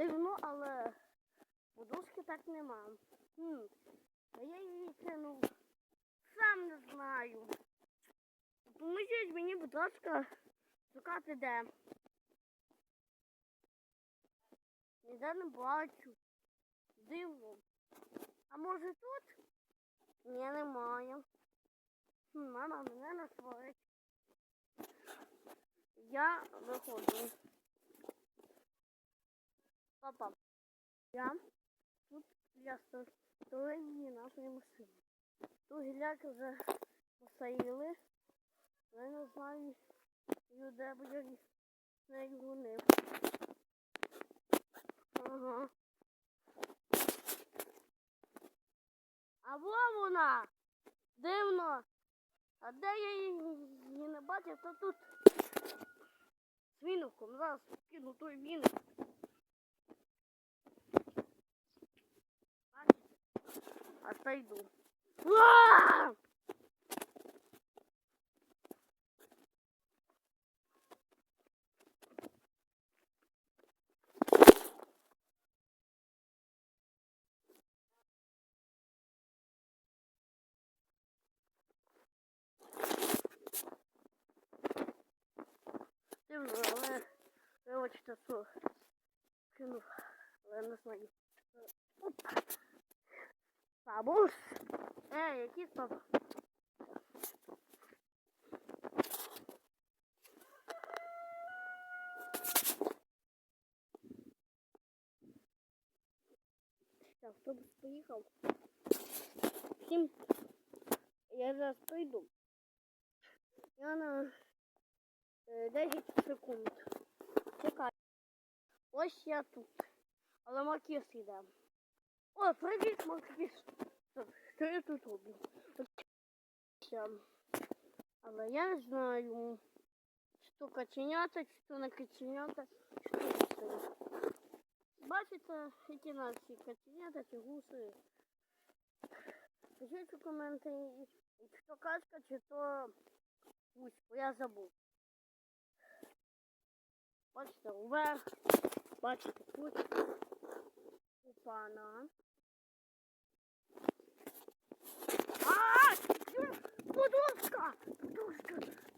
Дивно, але подушки так нема. Хм. А я її кинув. Сам не знаю. Поможіть мені, будь ласка, шукати де. Ніде не бачу. Дивно. А може тут? Ні, немає. Мама мене не. Я виходжу. Папа, я тут для стороні нашої машини. Тут гіляки вже посаїли. Я не знаю, де буде нею гонив. Ага. А во вона! Дивно! А де я її не бачив, то тут з віником. Зараз кину той віник. Бачите? Отойду. Уа! Дивно, але вибачте, що кинув, але не Бабусь! Ей, який стоп? Автобус поїхав. Всім я зараз прийду. Я на е, 10 секунд. Чекай. Ось я тут. Але Макіс йде. О, привіт, Макіс. Стоп, Що я тут роблю? Але я знаю, чи то каченята, то не каченята, чи то гуси. Бачите, які наші каченята чи гуси. Пишіть у коментарі, чи то качка, чи то гусь, я забув. Бачите, вверх, бачите, тут у пана. А, подушка! Подушка!